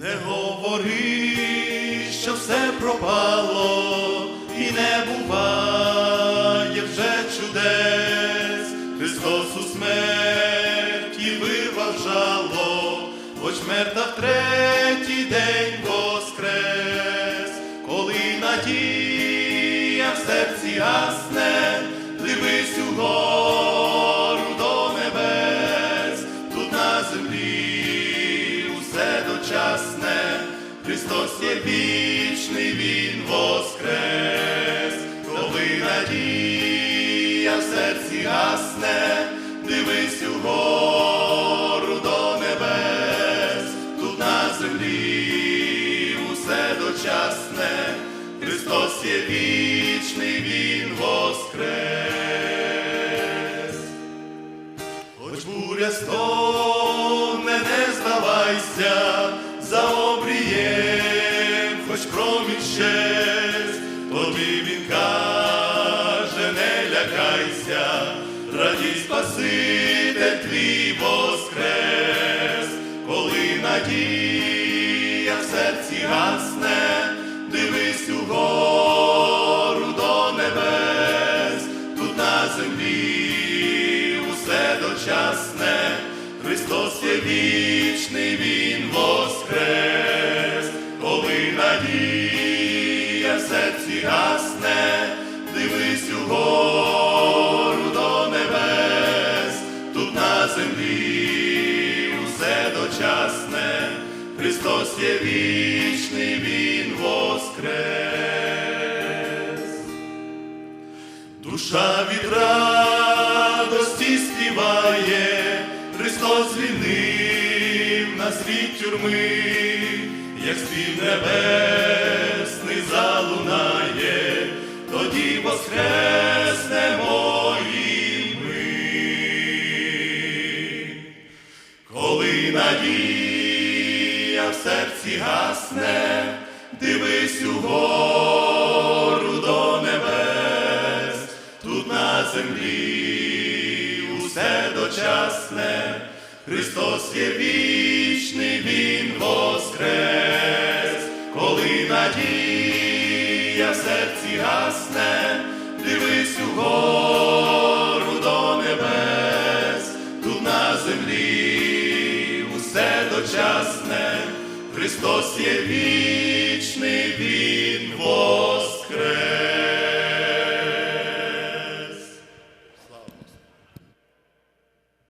Не говори, що все пропало і не буває вже чудес. Христос у смерті вирвав жало, хоч мертва в третій день воскрес, коли надія в серці гасне, усе Христос є вічний, Він воскрес, коли надія в серці гасне, дивись угору до небес, тут на землі усе дочасне, Христос є вічний, Він воскрес. Хоч буря не здавайся, за обрієм, хоч промінь щез, тобі він каже, не лякайся, радій Спаситель твій воскрес, коли надія в серці гасне, дивись угору до небес, тут на землі усе дочасне, Христос є вічний, Він воскрес, коли надія в серці гасне, дивись угору до небес, тут на землі усе дочасне, Христос є вічний, Він воскрес. Душа від радості співає, Христос звільнив нас від тюрми, як спів небесний залунає, тоді воскреснемо і ми. Коли надія в серці гасне, дивись угору до небес, тут на землі усе Христос є вічний, Він воскрес, коли надія в серці гасне, дивись угору до небес, тут на землі усе дочасне, Христос є вічний,